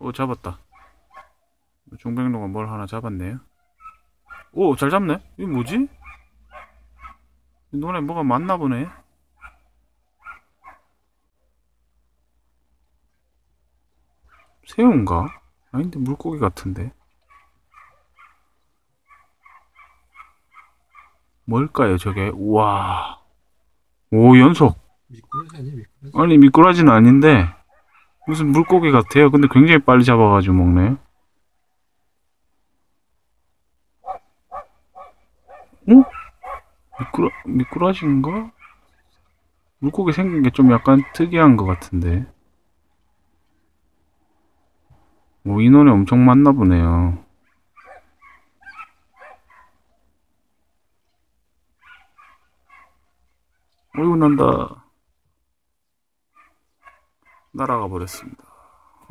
오, 잡았다. 중백로가 뭘 하나 잡았네요. 오, 잘 잡네? 이게 뭐지? 이 눈에 뭐가 많나 보네. 새우인가? 아닌데 물고기 같은데. 뭘까요, 저게? 우와. 오, 연속. 미꾸라지? 아니, 미꾸라지는 아닌데, 무슨 물고기 같아요. 근데 굉장히 빨리 잡아가지고 먹네. 어? 미꾸라, 미꾸라지인가? 물고기 생긴 게 좀 약간 특이한 것 같은데. 오, 인원이 엄청 많나 보네요. 어이구, 난다. 날아가 버렸습니다.